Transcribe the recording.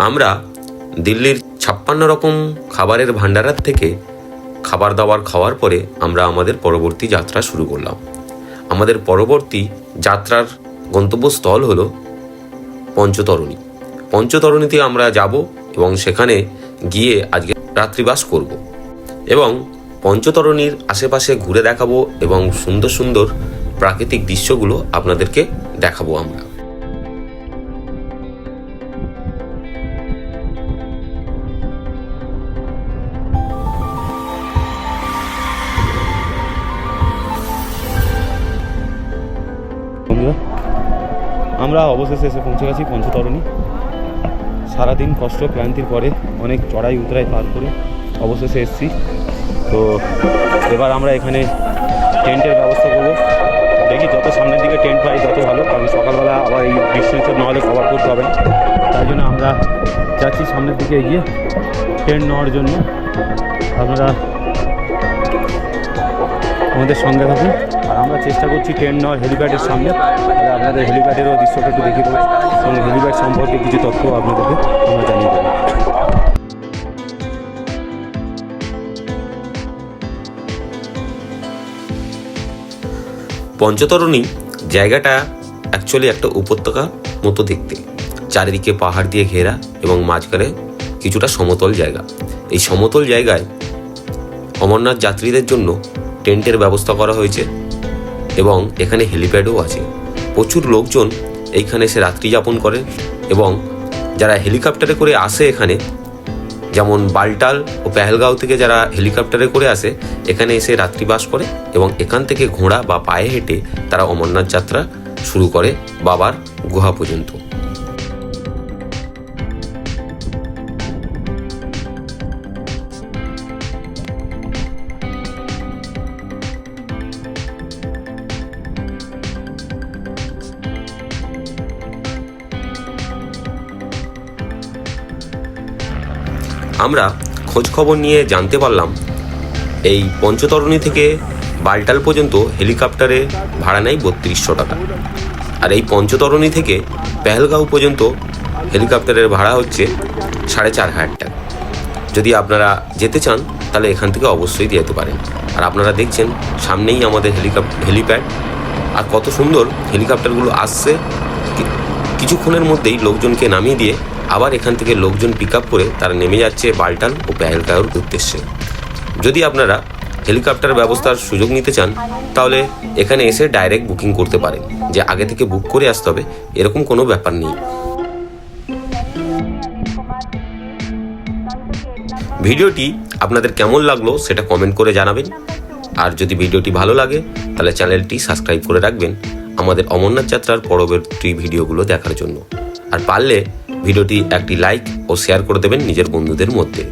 আমরা দিল্লির ছাপ্পান্ন রকম খাবারের ভাণ্ডারার থেকে খাবার দাবার খাওয়ার পরে আমরা আমাদের পরবর্তী যাত্রা শুরু করলাম। আমাদের পরবর্তী যাত্রার গন্তব্যস্থল হলো পঞ্চতরণী। পঞ্চতরণীতে আমরা যাব এবং সেখানে গিয়ে আজকে রাত্রিবাস করব এবং পঞ্চতরণীর আশেপাশে ঘুরে দেখাবো এবং সুন্দর সুন্দর প্রাকৃতিক দৃশ্যগুলো আপনাদেরকে দেখাবো আমরা। আমরা অবশেষে এসে পৌঁছে গেছি পঞ্চতরণী। সারাদিন কষ্ট, ক্লান্তির পরে অনেক চড়াই উতরাই পার করে অবশেষে এসেছি। তো এবার আমরা এখানে টেন্টের ব্যবস্থা করব। দেখি যত সামনের দিকে টেন্ট পাই তত ভালো, কারণ সকালবেলা আবার এই ডিস্টেন্সের নাহলে কভার করতে হবে তাই জন্য আমরা যাচ্ছি সামনের দিকে এগিয়ে টেন্ট নেওয়ার জন্য। আপনারা আমাদের সঙ্গে থাকুন। আর আমরা চেষ্টা করছি ট্রেন নেওয়ার হেলিপ্যাডের সামনে। তাহলে আপনাদের হেলিপ্যাডেরও দৃশ্যটা একটু দেখিয়ে দেবো। এবং হেলিপ্যাড সম্পর্কে কিছু তথ্য আপনাদেরকে আমরা জানিয়ে দেবো। পঞ্চতরণী জায়গাটা অ্যাকচুয়ালি একটা উপত্যকা মতো দেখতে। চারিদিকে পাহাড় দিয়ে ঘেরা এবং মাঝখানে কিছুটা সমতল জায়গা। এই সমতল জায়গায় অমরনাথ যাত্রীদের জন্য টেন্টের ব্যবস্থা করা হয়েছে এবং এখানে হেলিপ্যাডও আছে। প্রচুর লোকজন এইখানে এসে রাত্রি যাপন করে এবং যারা হেলিকপ্টারে করে আসে এখানে, যেমন বালটাল ও পেহেলগাঁও থেকে যারা হেলিকপ্টারে করে আসে, এখানে এসে রাত্রিবাস করে এবং এখান থেকে ঘোড়া বা পায়ে হেঁটে তারা অমরনাথ যাত্রা শুরু করে বাবার গুহা পর্যন্ত। আমরা খোঁজ খবর নিয়ে জানতে পারলাম, এই পঞ্চতরণী থেকে বালটাল পর্যন্ত হেলিকপ্টারে ভাড়া নেয় বত্রিশশো টাকা। আর এই পঞ্চতরণী থেকে পেহেলগাঁও পর্যন্ত হেলিকপ্টারের ভাড়া হচ্ছে সাড়ে চার হাজার টাকা। যদি আপনারা যেতে চান, তাহলে এখান থেকে অবশ্যই যেতে পারেন। আর আপনারা দেখছেন, সামনেই আমাদের হেলিকপ, হেলিপ্যাড। আর কত সুন্দর হেলিকপ্টারগুলো আসছে। কিছুক্ষণের মধ্যেই লোকজনকে নামিয়ে দিয়ে আবার এখান থেকে লোকজন পিক করে তারা নেমে যাচ্ছে বালটাল ও পেহেলগাঁওর উদ্দেশ্যে। যদি আপনারা হেলিকপ্টার ব্যবস্থার সুযোগ নিতে চান, তাহলে এখানে এসে ডাইরেক্ট বুকিং করতে পারেন। যে আগে থেকে বুক করে আসতে হবে, এরকম কোনো ব্যাপার নেই। ভিডিওটি আপনাদের কেমন লাগল সেটা কমেন্ট করে জানাবেন। আর যদি ভিডিওটি ভালো লাগে, তাহলে চ্যানেলটি সাবস্ক্রাইব করে রাখবেন। আমাদের অমরনাথ যাত্রার পরবর্তী ভিডিওগুলো দেখার জন্য। আর পারলে ভিডিওটি একটি লাইক ও শেয়ার করে দেবেন নিজের বন্ধুদের মধ্যে।